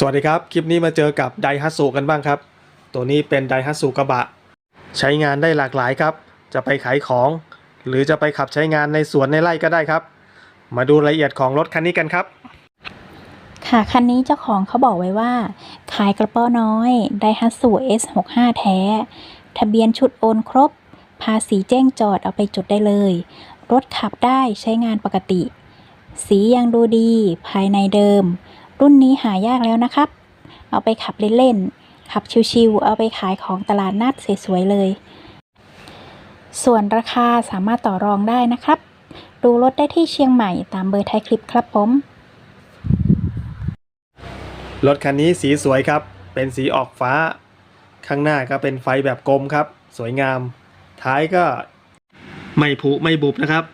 สวัสดีครับ คลิปนี้มาเจอกับไดฮัตสุกันบ้างครับ ตัวนี้เป็นไดฮัตสุกระบะ ใช้งานได้หลากหลายครับ จะไปขายของ หรือจะไปขับใช้งานในสวนในไร่ก็ได้ครับ มาดูรายละเอียดของรถคันนี้กันครับ ค่ะคันนี้เจ้าของเขาบอกไว้ว่า ขายกระเป๋าน้อยไดฮัตสู S65 แท้ ทะเบียนชุดโอนครบ ภาษีแจ้งจอดเอาไปจดได้เลย รถขับได้ใช้งานปกติ สียังดูดีภายในเดิม รุ่นนี้หายากแล้วนะครับ เอาไปขับเล่นๆ ขับชิวๆ เอาไปขายของตลาดนัดสวยๆเลย ส่วนราคาสามารถต่อรองได้นะครับ ดูรถได้ที่เชียงใหม่ตามเบอร์ท้ายคลิปครับผม รถคันนี้สีสวยครับ เป็นสีออกฟ้า ข้างหน้าก็เป็นไฟแบบกลมครับ สวยงาม ท้ายก็ไม่ผุไม่บุบนะครับ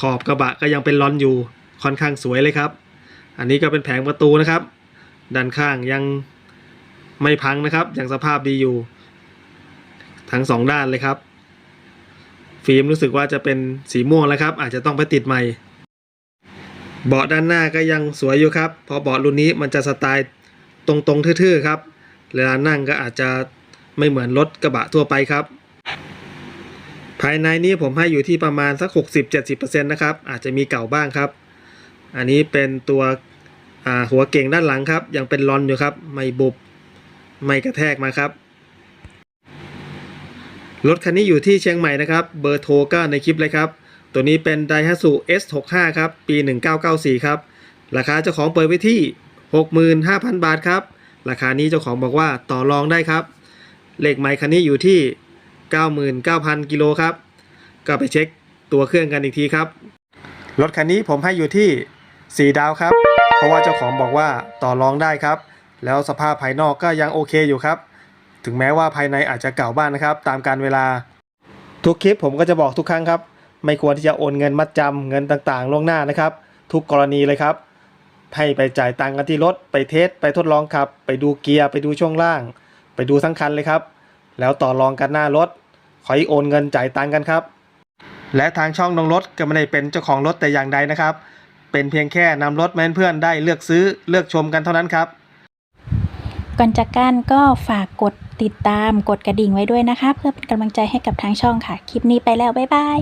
ขอบกระบะก็ยังเป็นรอนอยู่ ค่อนข้างสวยเลยครับ อันนี้ก็เป็นแผงประตูนะครับ ด้านข้างยังไม่พังนะครับ ยังสภาพดีอยู่ ทั้งสองด้านเลยครับ ฟิล์มรู้สึกว่าจะเป็นสีม่วงแล้วครับ อาจจะต้องไปติดใหม่ เบาะด้านหน้าก็ยังสวยอยู่ครับพราะเบาะรุ่นนี้มันจะสไตล์ตรงๆทื่อๆครับเวลานั่งก็อาจจะไม่เหมือนรถกระบะทั่วไปครับ ภายในนี้ผมให้อยู่ที่ประมาณสัก 60-70%นะครับ อาจจะมีเก่าบ้างครับ อันนี้เป็นตัวหัวเก่งด้านหลังครับ ยังเป็นรอนอยู่ครับ ไม่บุบ ไม่กระแทกมาครับ รถคันนี้อยู่ที่เชียงใหม่นะครับ เบอร์โทรก็ในคลิปเลยครับ ตัวนี้เป็น Daihatsu S65 ครับ ปี 1994 ครับ ราคาเจ้าของเปิดไว้ที่ 65,000 บาทครับ ราคานี้เจ้าของบอกว่าต่อรองได้ครับเลขไมค์คันนี้อยู่ที่ 99,000 กิโลครับ ก็ไปเช็คตัวเครื่องกันอีกทีครับ รถคันนี้ผมให้อยู่ที่ 4 ดาวครับ เพราะว่าเจ้าของบอกว่าต่อรองได้ครับ แล้วสภาพภายนอกก็ยังโอเคอยู่ครับ ถึงแม้ว่าภายในอาจจะเก่าบ้างนะครับ ตามการเวลา ทุกคลิปผมก็จะบอกทุกครั้งครับ ไม่ควรที่จะโอนเงินมัดจำเงินต่างๆ ล่วงหน้านะครับ ทุกกรณีเลยครับ ให้ไปจ่ายตังค์กันที่รถไปเทสไปทดลองขับ ไปดูเกียร์ไปดูช่วงล่าง ไปดูทั้งคันเลยครับ แล้วต่อรองกันหน้ารถขอให้โอนเงินจ่ายตังค์กันครับ และทางช่องนงรถก็ไม่ได้เป็นเจ้าของรถแต่อย่างใดนะครับ เป็นเพียงแค่นำรถมาให้เพื่อนได้เลือกซื้อเลือกชมกันเท่านั้นครับ ก่อนจากกันก็ฝากกดติดตามกดกระดิ่งไว้ด้วยนะคะ เพื่อเป็นกำลังใจให้กับทางช่องค่ะ คลิปนี้ไปแล้ว บ๊ายบาย